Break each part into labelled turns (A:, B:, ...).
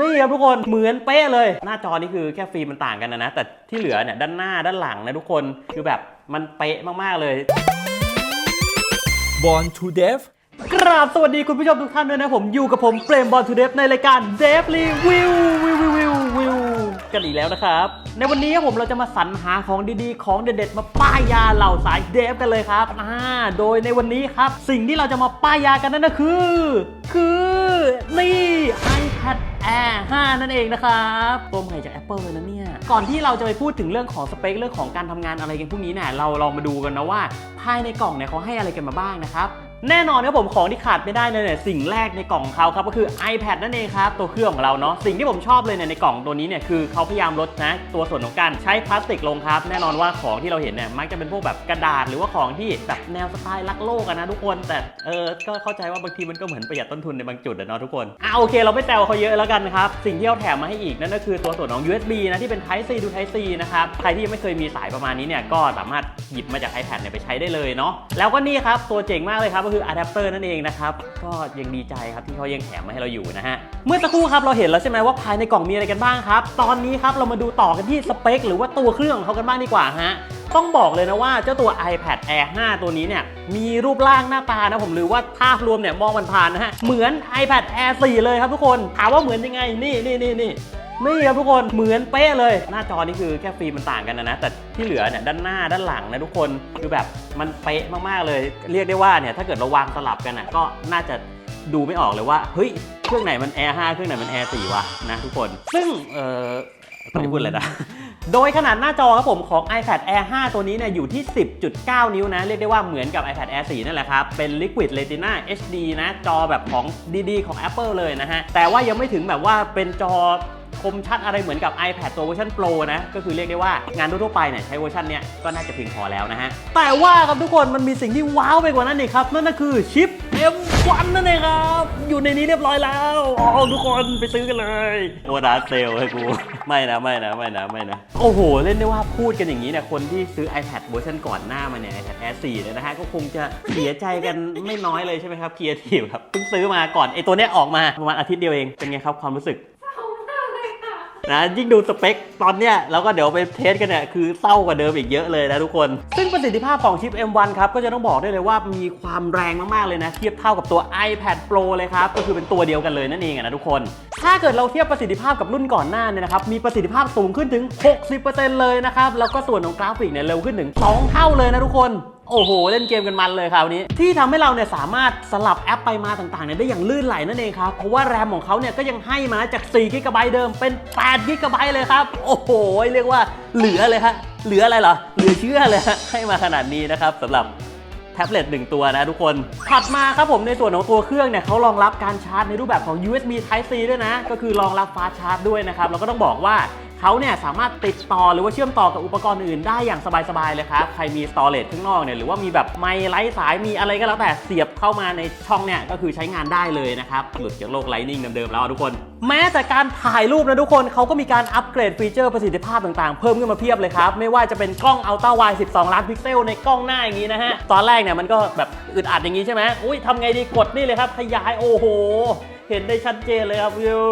A: นี่ครับทุกคนเหมือนเป๊ะเลย หน้าจอนี่คือแค่ฟิล์มมันต่างกันนะนะ แต่ที่เหลือเนี่ยด้านหน้าด้านหลังนะทุกคนคือแบบมันเป๊ะมากๆเลย
B: Born to Deaf
A: กราบสวัสดีคุณผู้ชมทุกท่านด้วยนะผมอยู่กับผมเปรมบอลทูเดฟในรายการเดฟรีวิววิววิววิววิวกันอีกแล้วนะครับ ในวันนี้ครับผมเราจะมาสรรหาของดีๆ ของเด็ดๆ มาป้ายยาเหล่าสายเดฟกันเลยครับอ่าโดยในวันนี้ครับ สิ่งที่เราจะมาป้ายยากันนั่นก็คือ คือนี่ iPad Air 5 นั่นเองนะครับตัวใหม่จาก Apple เลยนะเนี่ย ก่อนที่เราจะไปพูดถึงเรื่องของสเปคเรื่องของการทำงานอะไรกันพวกนี้เนี่ยเราลองมาดูกันนะว่า ภายในกล่องเนี่ยเขาให้อะไรกันมาบ้างนะครับ แน่นอนครับผมของที่ขาดไม่ได้เลยเนี่ยสิ่งแรกในกล่องเขาครับก็คือ iPad นั่นเองครับตัวเครื่องของเราเนาะสิ่งที่ผมชอบเลยเนี่ยในกล่องตัวนี้เนี่ยคือเขาพยายามลดนะตัวส่วนของการใช้พลาสติกลงครับ แน่นอนว่าของที่เราเห็นเนี่ยมักจะเป็นพวกแบบกระดาษ หรือว่าของที่แบบแนวสไตล์รักโลกนะทุกคน แต่เออก็เข้าใจว่าบางทีมันก็เหมือนประหยัดต้นทุนในบางจุดอะเนาะทุกคนอะโอเคเราไม่แซวเขาเยอะแล้วกันครับสิ่งที่เขาแถมมาให้อีกนั่นก็คือตัวส่วนของ USB นะที่เป็น Type C ดู Type C นะครับใครที่ยังไม่เคยมีสายประมาณนี้เนี่ยก็สามารถหยิบมาจาก iPad เนี่ยไปใช้ได้เลยเนาะแล้วก็นี่ครับตัวเจ๋งมากเลยครับก็คืออะแดปเตอร์นั่นเองนะครับ ก็ยังดีใจครับที่เขายังแถมมาให้เราอยู่นะฮะ เมื่อสักครู่ครับเราเห็นแล้วใช่ไหมว่าภายในกล่องมีอะไรกันบ้างครับ ตอนนี้ครับเรามาดูต่อกันที่สเปคหรือว่าตัวเครื่องของเขากันบ้างดีกว่าฮะ ต้องบอกเลยนะว่าเจ้าตัว iPad Air 5 ตัวนี้เนี่ยมีรูปร่างหน้าตานะผมหรือว่าภาพรวมเนี่ยมองมันผ่านนะฮะเหมือน iPad Air 4 เลยครับทุกคนถามว่าเหมือนยังไงนี่นี่นี่นี่ นี่ครับทุกคนเหมือนเป๊ะเลย หน้าจอนี่คือแค่ฟิล์มมันต่างกันนะนะ แต่ที่เหลือเนี่ยด้านหน้าด้านหลังนะทุกคนคือแบบมันเป๊ะมากๆเลย เรียกได้ว่าเนี่ยถ้าเกิดเราวางสลับกันอะก็น่าจะดูไม่ออกเลยว่าเฮ้ยเครื่องไหนมัน Air 5เครื่องไหนมัน Air 4วะนะทุกคนซึ่งเออไม่ได้พูดอะไรนะโดยขนาดหน้าจอครับผมของ iPad Air 5 ตัวนี้เนี่ยอยู่ที่ 10.9 นิ้วนะ เรียกได้ว่าเหมือนกับ iPad Air 4 นั่นแหละครับ เป็น Liquid Retina HD นะ จอแบบของดีๆ ของ Apple เลยนะฮะ แต่ว่ายังไม่ถึงแบบว่าเป็นจอ มชัดอะไรเหมือนกับ iPad ตัวเวอร์ชัน Pro นะ ก็คือเรียกได้ว่างานทั่วๆไปเนี่ยใช้เวอร์ชันเนี้ยก็น่าจะเพียงพอแล้วนะฮะ แต่ว่าครับทุกคนมันมีสิ่งที่ว้าวไปกว่านั้นอีกครับ นั่นก็คือชิป M1 นั่นเองครับ อยู่ในนี้เรียบร้อยแล้วอ๋อทุกคนไปซื้อกันเลยโอดาเซลให้กู ไม่นะไม่นะไม่นะไม่นะ โอ้โห เล่นได้ว่าพูดกันอย่างนี้เนี่ยคนที่ซื้อ iPad เวอร์ชันก่อนหน้ามาเนี่ย iPad Air 4เนี่ยนะฮะก็คงจะเสียใจกันไม่น้อยเลยใช่ไหมครับ Creative ครับเพิ่งซื้อมาก่อนไอตัวเนี้ยออกมาประมาณอาทิตย์เดียวเองเป็นไงครับความรู้สึก นะยิ่งดูสเปคตอนเนี้ยแล้วก็เดี๋ยวไปเทสกันเนี่ยคือเศร้ากว่าเดิมอีกเยอะเลยนะทุกคน ซึ่งประสิทธิภาพของชิป M1 ครับก็จะต้องบอกได้เลยว่ามีความแรงมากๆเลยนะ เทียบเท่ากับตัว iPad Pro เลยครับ ก็คือเป็นตัวเดียวกันเลยนั่นเองนะทุกคน ถ้าเกิดเราเทียบประสิทธิภาพกับรุ่นก่อนหน้าเนี่ยนะครับมีประสิทธิภาพสูงขึ้นถึง 60%เลยนะครับแล้วก็ส่วนของกราฟิกเนี่ยเร็วขึ้นถึง 2 เท่าเลยนะทุกคน โอ้โห เล่นเกมกันมันเลยคราวนี้ ที่ทำให้เราเนี่ยสามารถสลับแอปไปมาต่างๆเนี่ยได้อย่างลื่นไหลนั่นเองครับ เพราะว่าแรมของเขาเนี่ยก็ยังให้มาจาก4กิกะไบต์เดิมเป็น8กิกะไบต์เลยครับ โอ้โห เรียกว่าเหลือเลยฮะเหลืออะไรเหรอ เหลือเชื่อเลยฮะให้มาขนาดนี้นะครับสำหรับแท็บเล็ต1ตัวนะทุกคน ถัดมาครับผมในส่วนของตัวเครื่องเนี่ยเขารองรับการชาร์จในรูปแบบของ USB Type C ด้วยนะ ก็คือรองรับฟ้าชาร์จด้วยนะครับแล้วก็ต้องบอกว่า เขาเนี่ยสามารถติดต่อหรือว่าเชื่อมต่อกับอุปกรณ์อื่นได้อย่างสบายๆเลยครับ ใครมีสตอเรจข้างนอกเนี่ยหรือว่ามีแบบไมค์ไร้สายมีอะไรก็แล้วแต่เสียบเข้ามาในช่องเนี่ยก็คือใช้งานได้เลยนะครับหลุดจากโลกไลนิ่งเดิมๆแล้วทุกคน แม้แต่การถ่ายรูปนะทุกคนเขาก็มีการอัปเกรดฟีเจอร์ประสิทธิภาพต่างๆ เพิ่มขึ้นมาเพียบเลยครับไม่ว่าจะเป็นกล้อง Ultra Wide 12 ล้านพิกเซลในกล้องหน้าอย่างนี้นะฮะตอนแรกเนี่ยมันก็แบบอึดอัดอย่างนี้ใช่ไหมอุ้ยทำไงดีกดนี่เลยครับขยายโอ้โห เห็นได้ชัดเจนเลยครับวิว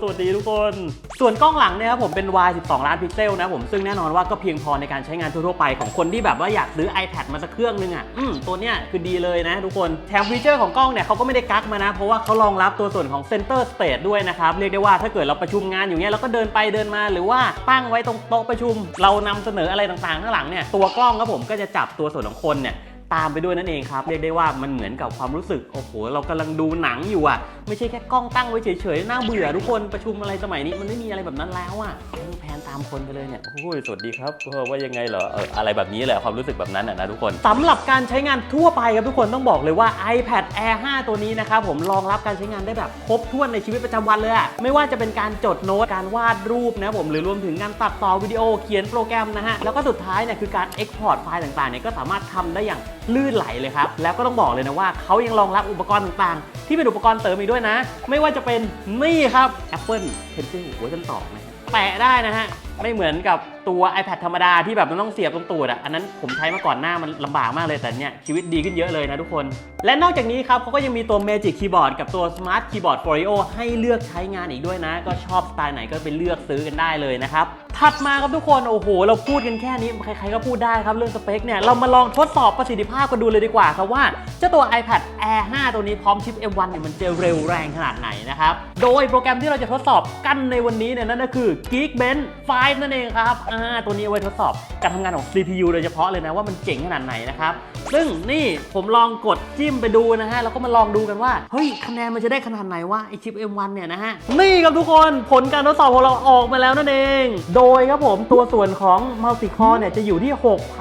A: สวัสดีทุกคน ส่วนกล้องหลังเนี่ยครับผมเป็น Y 12 ล้านพิกเซลนะผมซึ่งแน่นอนว่าก็เพียงพอในการใช้งานทั่วไปของคนที่แบบว่าอยากซื้อ iPad มาสักเครื่องนึงอะอืมตัวเนี้ยคือดีเลยนะทุกคนแถมฟีเจอร์ของกล้องเนี่ยเขาก็ไม่ได้กักมานะ เพราะว่าเขารองรับตัวส่วนของ Center Stage ด้วยนะครับเรียกได้ว่าถ้าเกิดเราประชุมงานอยู่เนี้ยเราก็เดินไปเดินมาหรือว่าตั้งไว้ตรงโต๊ะประชุม เรานำเสนออะไรต่างๆข้างหลังเนี่ยตัวกล้องครับผมก็จะจับตัวส่วนของคนเนี่ยตามไปด้วยนั่นเองครับ เรียกได้ว่ามันเหมือนกับความรู้สึก โอ้โห เรากำลังดูหนังอยู่อะ ไม่ใช่แค่กล้องตั้งไว้เฉยๆน่าเบื่อทุกคนประชุมอะไรสมัยนี้มันไม่มีอะไรแบบนั้นแล้วอะต้องแพนตามคนไปเลยเนี่ยโอ้ยสวัสดีครับเออว่ายังไงเหรอเอออะไรแบบนี้แหละความรู้สึกแบบนั้นอะนะทุกคนสำหรับการใช้งานทั่วไปครับทุกคนต้องบอกเลยว่า iPad Air 5 ตัวนี้นะครับผมรองรับการใช้งานได้แบบครบถ้วนในชีวิตประจำวันเลยอะไม่ว่าจะเป็นการจดโน้ตการวาดรูปนะผมหรือรวมถึงการตัดต่อวิดีโอเขียนโปรแกรมนะฮะแล้วก็สุดท้ายเนี่ยคือการ Export ไฟล์ต่างๆเนี่ยก็สามารถทำได้อย่างลื่นไหลเลยครับแล้วก็ต้องบอกเลยนะว่าเขายังรองรับอุปกรณ์ต่างๆ ที่เป็นอุปกรณ์เสริมอีกด้วยนะ ไม่ว่าจะเป็นนี่ครับ Apple Pencil เวอร์ชัน2นะฮะแปะได้นะฮะ ไม่เหมือนกับตัว iPad ธรรมดาที่แบบมันต้องเสียบตรงตูดอะอันนั้นผมใช้มาก่อนหน้ามันลำบากมากเลยแต่เนี่ยชีวิตดีขึ้นเยอะเลยนะทุกคน และนอกจากนี้ครับเขาก็ยังมีตัว Magic Keyboard กับตัว Smart Keyboard Folio ให้เลือกใช้งานอีกด้วยนะ ก็ชอบสไตล์ไหนก็ไปเลือกซื้อกันได้เลยนะครับถัดมาครับทุกคนโอ้โห เราพูดกันแค่นี้ใครๆก็พูดได้ครับเรื่องสเปคเนี่ยเรามาลองทดสอบประสิทธิภาพกันดูเลยดีกว่าครับว่าเจ้าตัว iPad Air 5 ตัวนี้พร้อมชิป M1 เนี่ยมันจะเร็วแรงขนาดไหนนะครับโดยโปรแกรมที่เราจะทดสอบกันในวันนี้เนี่ยนั่นก็คือ Geekbench 5 นั่นเองครับอ่าตัวนี้เอาไว้ทดสอบการทำงานของ CPU โดยเฉพาะเลยนะว่ามันเจ๋งขนาดไหนนะครับ ซึ่งนี่ผมลองกดจิ้มไปดูนะฮะแล้วก็มาลองดูกันว่า เฮ้ย คะแนนมันจะได้ขนาดไหนว่าไอชิป M1 เนี่ยนะฮะ นี่ครับทุกคนผลการทดสอบของเราออกมาแล้วนั่นเอง โดยครับผมตัวส่วนของ Multi Core เนี่ยจะอยู่ที่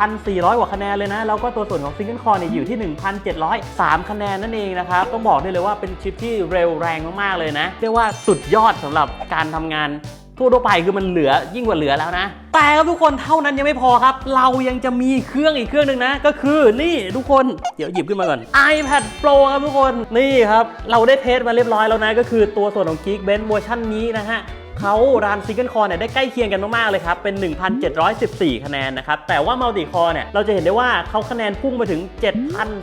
A: 6,400 กว่าคะแนนเลยนะ แล้วก็ตัวส่วนของ Single Core เนี่ยอยู่ที่ 1,703 คะแนนนั่นเองนะครับต้องบอกได้เลยว่าเป็นชิปที่เร็วแรงมากๆเลยนะเรียกว่าสุดยอดสำหรับการทำงาน ทั่วๆไปคือมันเหลือยิ่งกว่าเหลือแล้วนะ แต่ครับทุกคนเท่านั้นยังไม่พอครับ เรายังจะมีเครื่องอีกเครื่องหนึ่งนะ ก็คือนี่ทุกคนเดี๋ยวหยิบขึ้นมาก่อน iPad Pro ครับทุกคนนี่ครับ เราได้เทสมาเรียบร้อยแล้วนะ ก็คือตัวส่วนของ Geekbench เวอร์ชันนี้นะฮะเขารันซิงเกิลคอร์เนี่ยได้ใกล้เคียงกันมาก ๆ เลยครับ เป็น 1,714 คะแนนนะครับ แต่ว่ามัลติคอร์เนี่ย เราจะเห็นได้ว่าเขาคะแนนพุ่งมาถึง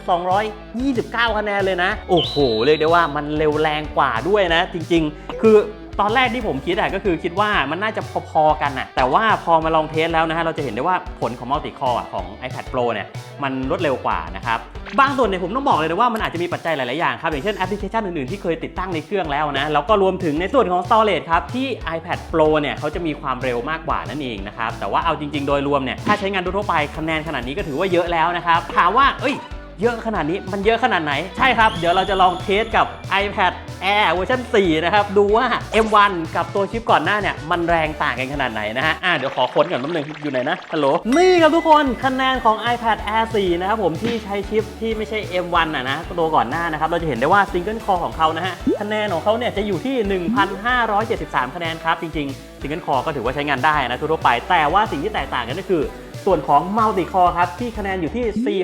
A: 7,229 คะแนนเลยนะ โอ้โห เรียกได้ว่ามันเร็วแรงกว่าด้วยนะ จริง ๆ คือ ตอนแรกที่ผมคิดอะก็คือคิดว่ามันน่าจะพอๆกันอะแต่ว่าพอมาลองเทสแล้วนะฮะเราจะเห็นได้ว่าผลของมัลติคอร์ของ iPad Pro เนี่ยมันรวดเร็วกว่านะครับบางส่วนเนี่ยผมต้องบอกเลยนะว่ามันอาจจะมีปัจจัยหลาย ๆ อย่างครับ อย่างเช่นแอปพลิเคชันอื่น ๆ ที่เคยติดตั้งในเครื่องแล้วนะแล้วก็รวมถึงในส่วนของ storage ครับที่ iPad Pro เนี่ยเขาจะมีความเร็วมากกว่านั่นเองนะครับแต่ว่าเอาจริง ๆ โดยรวมเนี่ยถ้าใช้งานทั่วไปคะแนนขนาดนี้ก็ถือว่าเยอะแล้วนะครับถามว่าเอ้ย เยอะขนาดนี้มันเยอะขนาดไหน ใช่ครับ เดี๋ยวเราจะลองเทสกับ iPad Air เวอร์ชัน4นะครับ ดูว่า M1 กับตัวชิปก่อนหน้าเนี่ย มันแรงต่างกันขนาดไหนนะฮะอะเดี๋ยวขอค้นก่อนแป๊บนึงอยู่ไหนนะฮัลโหลนี่ครับทุกคนคะแนนของ iPad Air 4 นะครับผมที่ใช้ชิปที่ไม่ใช่ M1 อะนะตัวก่อนหน้านะครับ เราจะเห็นได้ว่า Single Core ของเขานะฮะคะแนนของเขาเนี่ยจะอยู่ที่ 1,573 คะแนนครับ จริงๆ Single Core ก็ถือว่าใช้งานได้นะทั่วไป แต่ว่าสิ่งที่แตกต่างกันก็คือ ส่วนของ Multi Core ครับที่คะแนนอยู่ที่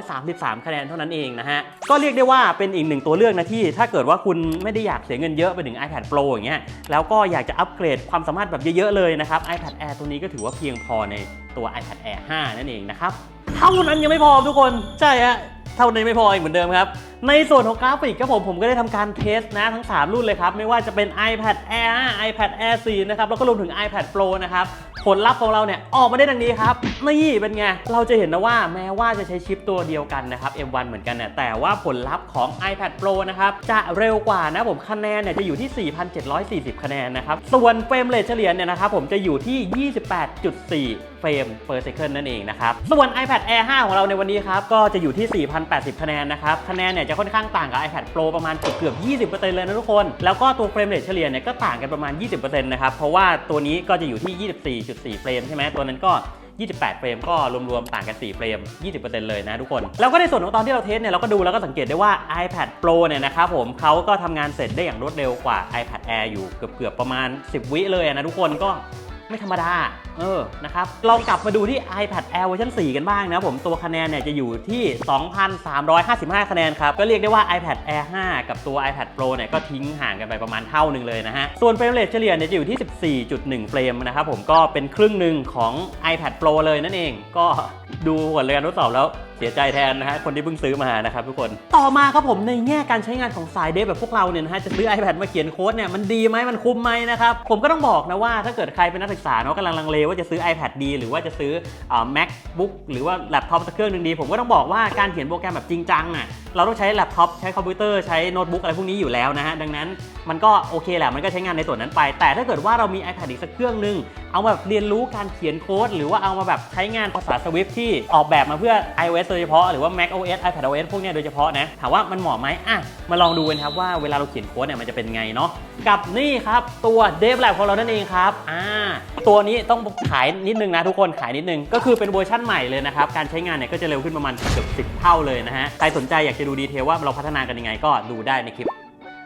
A: 4,233 คะแนนเท่านั้นเองนะฮะ ก็เรียกได้ว่าเป็นอีกหนึ่งตัวเลือกนะที่ ถ้าเกิดว่าคุณไม่ได้อยากเสียเงินเยอะไปถึง iPad Pro อย่างเงี้ยแล้วก็อยากจะอัปเกรดความสามารถแบบเยอะๆเลยนะครับ iPad Air ตัวนี้ก็ถือว่าเพียงพอในตัว iPad Air 5 นั่นเองนะครับเท่านั้นยังไม่พอทุกคนใช่ฮะเท่านั้ไม่พออีกเหมือนเดิมครับ ในส่วนของกราฟิกครับผม ผมก็ได้ทำการเทสนะทั้ง 3 รุ่นเลยครับ ไม่ว่าจะเป็น iPad Air 5 iPad Air 4 นะครับ แล้วก็รวมถึง iPad Pro นะครับ ผลลัพธ์ของเราเนี่ยออกมาได้ดังนี้ครับนี่เป็นไง เราจะเห็นนะว่าแม้ว่าจะใช้ชิปตัวเดียวกันนะครับ M1 เหมือนกันเนี่ยแต่ว่าผลลัพธ์ของ iPad Pro นะครับ จะเร็วกว่านะผมคะแนนเนี่ยจะอยู่ที่ 4,740 คะแนนนะครับ ส่วนเฟรมเรทเฉลี่ยเนี่ยนะครับผมจะอยู่ที่ 28.4เฟรม per second นั่นเองนะครับ ส่วน iPad Air 5 ของเราในวันนี้ครับ ก็จะอยู่ที่ 4,080 คะแนนนะครับ คะแนนเนี่ยจะค่อนข้างต่างกับ iPad Pro ประมาณเกือบ 20%เลยนะทุกคน แล้วก็ตัวเฟรมเรทเฉลี่ยเนี่ยก็ต่างกันประมาณ 20%นะครับ เพราะว่าตัวนี้ก็จะอยู่ที่24 เฟรมใช่ไหมตัวนั้นก็ 28 เฟรมก็รวมๆ ต่างกัน 4 เฟรม 20%เลยนะทุกคน แล้วก็ในส่วนของตอนที่เราเทสเนี่ยเราก็ดูแล้วก็สังเกตได้ว่า iPad Pro เนี่ยนะครับผมเขาก็ทำงานเสร็จได้อย่างรวดเร็วกว่า iPad Air อยู่เกือบๆประมาณ 10 วิเลยนะทุกคนก็ไม่ธรรมดา เออ นะครับ ลองกลับมาดูที่ iPad Air เวอร์ชัน4 กันบ้างนะผม ตัวคะแนนเนี่ยจะอยู่ที่ 2,355 คะแนนครับ ก็เรียกได้ว่า iPad Air 5 กับตัว iPad Pro เนี่ยก็ทิ้งห่างกันไปประมาณเท่าหนึ่งเลยนะฮะ ส่วนเฟรมเรทเฉลี่ยเนี่ยจะอยู่ที่ 14.1 เฟรมนะครับผม ก็เป็นครึ่งหนึ่งของ iPad Pro เลยนั่นเอง ก็ดูผลการทดสอบแล้วเสียใจแทนนะฮะคนที่เพิ่งซื้อมานะครับทุกคนต่อมาครับผมในแง่การใช้งานของสายเดฟแบบพวกเราเนี่ยนะฮะจะซื้อ iPad มาเขียนโค้ดเนี่ยมันดีไหมมันคุ้มไหมนะครับผมก็ต้องบอกนะว่าถ้าเกิดใครเป็นนักศึกษาเนาะกำลังลังเลว่าจะซื้อ iPad ดี หรือว่าจะซื้ออ MacBook หรือว่าแล็ปท็อปสักเครื่องหนึ่งดี ผมก็ต้องบอกว่าการเขียนโปรแกรมแบบจริงจังน่ะ เราต้องใช้แล็ปท็อปใช้คอมพิวเตอร์ใช้โน้ตบุ๊กอะไรพวกนี้อยู่แล้วนะฮะดังนั้นมันก็โอเคแหละมันก็ใช้งานในส่วนนั้นไป แต่ถ้าเกิดว่าเรามี iPad อีกสักเครื่องหนึง เอามาแบบเรียนรู้การเขียนโค้ด หรือว่าเอามาแบบใช้งานภาษา Swift ที่ออกแบบมาเพื่อ iOS โดยเฉพาะหรือว่า Mac OS iPad OS พวกนี้โดยเฉพาะนะถามว่ามันเหมาะไหมอะมาลองดูกันครับว่าเวลาเราเขียนโค้ดเนี่ยมันจะเป็นไงเนาะกับนี่ครับตัว Dev Lab ของเรานั่นเองครับอ่าตัวนี้ต้องขายนิดนึงนะทุกคนขายนิดนึงก็คือเป็นเวอร์ชั่นใหม่เลยนะครับการใช้งานเนี่ยก็จะเร็วขึ้นประมาณเกือบสิเท่าเลยนะฮะใครสนใจอยากจะดูดีเทลว่าเราพัฒนากันยังไงก็ดูได้ในคลิป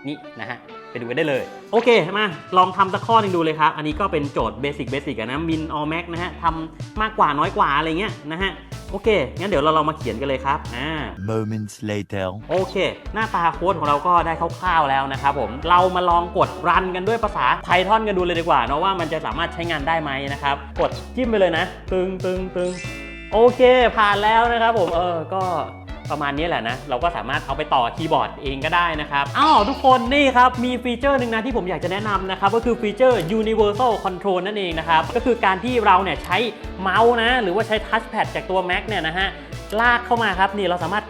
A: นี่นะฮะไปดูกันได้เลย โอเคมาลองทำสักข้อหนึงดูเลยครับ อันนี้ก็เป็นโจทย์เบสิกเบสิกนะมินออแม็กนะฮะทำมากกว่าน้อยกว่าอะไรเงี้ยนะฮะโอเค งั้นเดี๋ยวเราลองมาเขียนกันเลยครับอ่า
B: Moments later.
A: โอเค หน้าตาโค้ดของเราก็ได้คร่าวๆแล้วนะครับผม เรามาลองกดรันกันด้วยภาษา Python กันดูเลยดีกว่าเนาะว่ามันจะสามารถใช้งานได้ไหมนะครับ กดจิ้มไปเลยนะ ตึงตึงตึงโอเค ผ่านแล้วนะครับผม เออ ก็ ประมาณนี้แหละนะ เราก็สามารถเอาไปต่อคีย์บอร์ดเองก็ได้นะครับอ้าวทุกคนนี่ครับมีฟีเจอร์หนึ่งนะที่ผมอยากจะแนะนำนะครับก็คือฟีเจอร์ universal control นั่นเองนะครับก็คือการที่เราเนี่ยใช้เมาส์นะหรือว่าใช้ทัชแพดจากตัว Mac เนี่ยนะฮะลากเข้ามาครับนี่เราสามารถ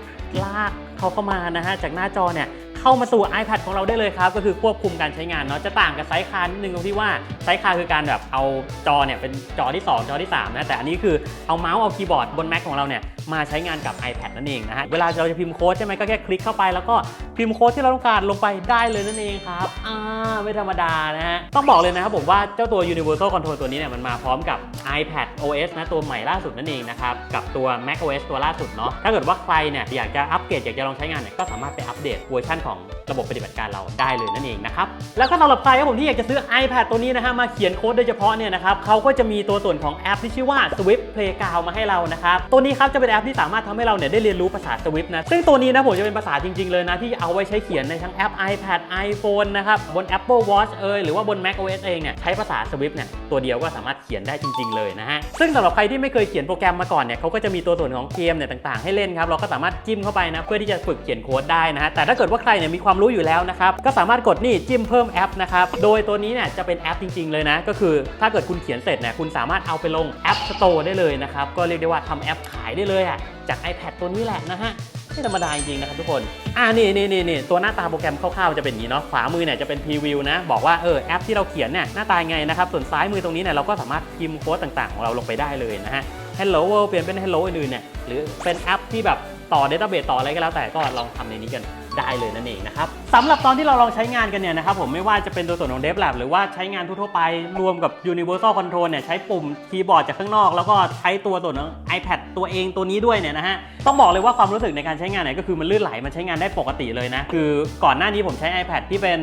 A: ลากเขาเข้ามานะฮะจากหน้าจอเนี่ย เข้ามาสู่ iPad ของเราได้เลยครับ ก็คือควบคุมการใช้งานเนาะจะต่างกับไซส์คานิดนึงตรงที่ว่าไซส์คาคือการแบบเอาจอเนี่ยเป็นจอที่ 2 จอที่ 3 นะ แต่อันนี้คือเอาเมาส์เอาคีย์บอร์ดบน Mac ของเราเนี่ยมาใช้งานกับ iPad นั่นเองนะฮะเวลาเราจะพิมพ์โค้ดใช่ไหมก็แค่คลิกเข้าไป แล้วก็พิมพ์โค้ดที่เราต้องการลงไปได้เลยนั่นเองครับอ่าไม่ธรรมดานะฮะต้องบอกเลยนะครับผมว่าเจ้าตัว Universal Control ตัวนี้เนี่ยมันมาพร้อมกับ iPad OS นะตัวใหม่ล่าสุดนั่นเองนะครับ กับตัว Mac OS ตัวล่าสุดเนาะถ้าเกิดว่าใครเนี่ยอยากจะอัปเกรดอยากจะลองใช้งานเนี่ยก็สามารถไปอัปเดตเวอร์ชันของระบบปฏิบัติการเราได้เลยนั่นเองนะครับ แล้วก็สำหรับใครครับผมที่อยากจะซื้อ iPad ตัวนี้นะฮะมาเขียนโค้ดโดยเฉพาะเนี่ยนะครับเขาก็จะมีตัวส่วนของแอปที่ชื่อว่า Swift Playground มาให้เรานะครับตัวนี้ครับจะเป็นแอปที่สามารถทำให้เราเนี่ยได้เรียนรู้ภาษา Swift นะซึ่งตัวนี้นะผมจะเป็นภาษาจริง ๆ เลยนะที่เอาไว้ใช้เขียนในทั้งแอป iPad iPhone นะครับบน Apple Watch เอยหรือว่าบน Mac OS เองเนี่ยใช้ภาษา Swift เนี่ยตัวเดียวก็สามารถเขียนได้จริงๆเลยนะฮะ ซึ่งสำหรับใครที่ไม่เคยเขียนโปรแกรมมาก่อนเนี่ยเขาก็จะมีตัวส่วนของเกมเนี่ยต่างๆ ให้เล่นครับ เราก็สามารถจิ้มเข้าไปนะเพื่อที่จะฝึกเขียนโค้ดได้นะฮะ แต่ถ้าเกิดว่าใครเนี่ยมีความรู้อยู่แล้วนะครับ ก็สามารถกดนี่จิ้มเพิ่มแอปนะครับ โดยตัวนี้เนี่ยจะเป็นแอปจริง ๆ เลยนะ ก็คือถ้าเกิดคุณเขียนเสร็จเนี่ยคุณสามารถเอาไปลง App Store ได้เลยนะครับ ก็เรียกได้ว่าทำแอปขายได้เลยอะจาก iPad ตัวนี้แหละนะฮะ ไม่ธรรมดาจริงๆนะครับทุกคน อ่านี่นี่นี่นี่ตัวหน้าตาโปรแกรมคร่าวๆจะเป็นอย่างนี้เนาะ ขวามือเนี่ยจะเป็นพรีวิวนะ บอกว่าเออแอปที่เราเขียนเนี่ยหน้าตายไงนะครับ ส่วนซ้ายมือตรงนี้เนี่ยเราก็สามารถพิมพ์โค้ดต่างๆ ของเราลงไปได้เลยนะฮะ Hello World เปลี่ยนเป็น Hello อื่นๆเนี่ย หรือเป็นแอปที่แบบต่อ Database ต่ออะไรก็แล้วแต่ก็ลองทำในนี้กันได้เลยนั่นเองนะครับสำหรับตอนที่เราลองใช้งานกันเนี่ยนะครับผมไม่ว่าจะเป็นตัวส่วนของ DevLab หรือว่าใช้งานทั่วๆไปรวมกับ Universal Control เนี่ยใช้ปุ่มคีย์บอร์ดจากข้างนอก แล้วก็ใช้ตัวส่วนของ iPad ตัวเองตัวนี้ด้วยเนี่ยนะฮะต้องบอกเลยว่าความรู้สึกในการใช้งานเนี่ยก็คือมันลื่นไหลมันใช้งานได้ปกติเลยนะ คือก่อนหน้านี้ผมใช้ iPad ที่เป็น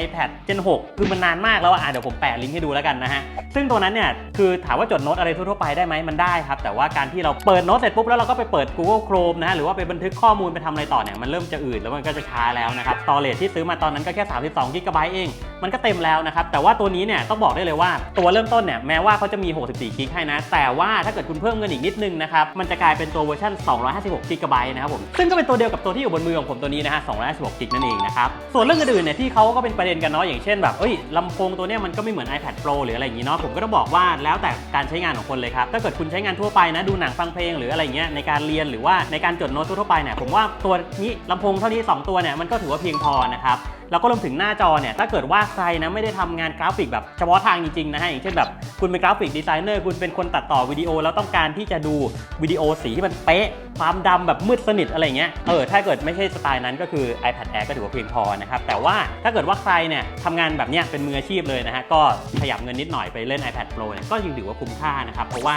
A: iPad Gen 6 คือมันนานมากแล้วอะเดี๋ยวผมแปะลิงก์ให้ดูแล้วกันนะฮะซึ่งตัวนั้นเนี่ยคือถามว่าจดโน้ตอะไรทั่วๆไปได้ไหมมันได้ครับแต่ว่าการที่เราเปิดโน้ตเสร็จปุ๊บแล้วเราก็ไปเปิด Google Chrome นะหรือว่าไปบันทึกข้อมูลไปทำอะไรต่อเนี่ยมันเริ่มจะอืดแล้วมันก็จะช้าแล้วนะครับตอเรจที่ซื้อมาตอนนั้นก็แค่ 32กิกะไบต์เอง มันก็เต็มแล้วนะครับ แต่ว่าตัวนี้เนี่ยต้องบอกได้เลยว่าตัวเริ่มต้นเนี่ยแม้ว่าเขาจะมี 64กิกให้นะ แต่ว่าถ้าเกิดคุณเพิ่มเงินอีกนิดนึงนะครับ มันจะกลายเป็นตัวเวอร์ชัน256กิกะไบต์นะครับผม ซึ่งก็เป็นตัวเดียวกับตัวที่อยู่บนมือของผมตัวนี้นะฮะ256กิกนั่นเองนะครับ ส่วนเรื่องอื่นๆเนี่ยที่เขาก็เป็นประเด็นกันเนาะอย่างเช่นแบบเอ้ยลำโพงตัวเนี้ยมันก็ไม่เหมือน iPad Pro หรืออะไรอย่างงี้เนาะผมก็ต้องบอกว่าแล้วแต่การใช้งานของคนเลยครับถ้าเกิดคุณใช้งานทั่วไปนะดูหนังฟังเพลงหรืออะไรเงี้ยในการเรียนหรือว่าในการจดโน้ตทั่วไปเนี่ยผมว่าตัวนี้ลำโพงเท่านี้สองตัวเนี่ยมันก็ถือว่าเพียงพอนะครับแล้วก็รวมถึงหน้าจอเนี่ยถ้าเกิดว่าใครนะไม่ได้ทำงานกราฟิกแบบเฉพาะทางจริงๆนะฮะอย่างเช่นแบบคุณเป็นกราฟิกดีไซเนอร์คุณเป็นคนตัดต่อวิดีโอ แล้วต้องการที่จะดูวิดีโอสีที่มันเป๊ะ ความดำแบบมืดสนิทอะไรเงี้ยเออถ้าเกิดไม่ใช่สไตล์นั้นก็คือ iPad Air ก็ถือว่าเพียงพอนะครับแต่ว่าถ้าเกิดว่าใครเนี่ยทำงานแบบเนี้ยเป็นมืออาชีพเลยนะฮะก็ขยับเงินนิดหน่อยไปเล่น iPad Pro เนี่ยก็ยังถือว่าคุ้มค่านะครับเพราะว่า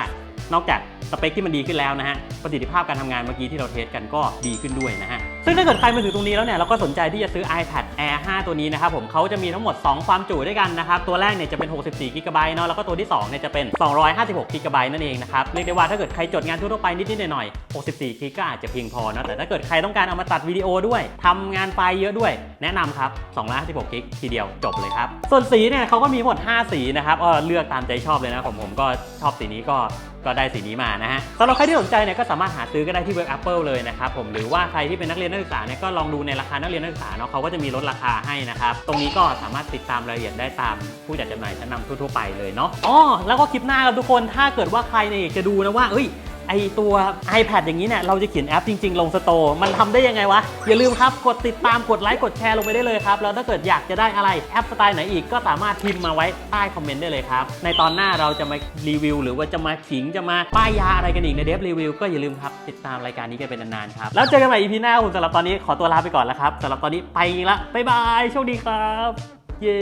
A: นอกจากสเปคที่มันดีขึ้นแล้วนะฮะประสิทธิภาพการทำงานเมื่อกี้ที่เราเทสกันก็ดีขึ้นด้วยนะฮะ ซึ่งถ้าเกิดใครมาถึงตรงนี้แล้วเนี่ยเราก็สนใจที่จะซื้อ iPad Air 5 ตัวนี้นะครับผมเขาจะมีทั้งหมด 2 ความจุด้วยกันนะครับ ตัวแรกเนี่ยจะเป็น 64 g b เนาะแล้วก็ตัวที่2เนี่ยจะเป็น 256 g b นั่นเองนะครับ เรียกได้ว่าถ้าเกิดใครจดงานทั่วไปนิดๆหน่อยๆ 64 g ก็อาจจะเพียงพอเนาะแต่ถ้าเกิดใครต้องการเอามาตัดวิดีโอด้วยทำงานไฟล์เยอะด้วย แนะนำครับ256 g ทีเดียวจบเลยครับส่วนสีเนี่ยเขาก็มีหมด 5 สีนะครับเออเลือกตามใจชอบเลยนะผมผมก็ชอบสีนี้ก็ก็ได้สีนี้มานะฮะสำหรับใครที่สนใจเนี่ยก็สามารถหาซื้อก็ได้ที่เว็บ Apple เลยนะครับผมหรือว่าใครที่เป็นนักเรียนนักศึกษาเนี่ยก็ลองดูในราคานักเรียนนักศึกษาเนาะเขาก็จะมีลดราคาให้นะครับ ตรงนี้ก็สามารถติดตามรายละเอียดได้ตามผู้จัดจำหน่ายชั้นนำทั่วๆไปเลยเนาะอ๋อแล้วก็คลิปหน้าครับทุกคนถ้าเกิดว่าใครเนี่ยอยากจะดูนะว่าเอ้ย ไอตัว iPad อย่างนี้เนี่ยเราจะเขียนแอปจริง ๆ ลงสโตร์มันทำได้ยังไงวะ อย่าลืมครับ กดติดตามกดไลค์กดแชร์ลงไปได้เลยครับ แล้วถ้าเกิดอยากจะได้อะไรแอปสไตล์ไหนอีกก็สามารถพิมพ์มาไว้ใต้คอมเมนต์ได้เลยครับ ในตอนหน้าเราจะมารีวิว หรือว่าจะมาขิงจะมาป้ายยาอะไรกันอีกในเดฟรีวิวก็อย่าลืมครับติดตามรายการนี้กันเป็นนานๆครับแล้วเจอกันใหม่ EP หน้าผมสำหรับตอนนี้ขอตัวลาไปก่อนแล้วครับสำหรับตอนนี้ไปละบ๊ายบายโชคดีครับ เย้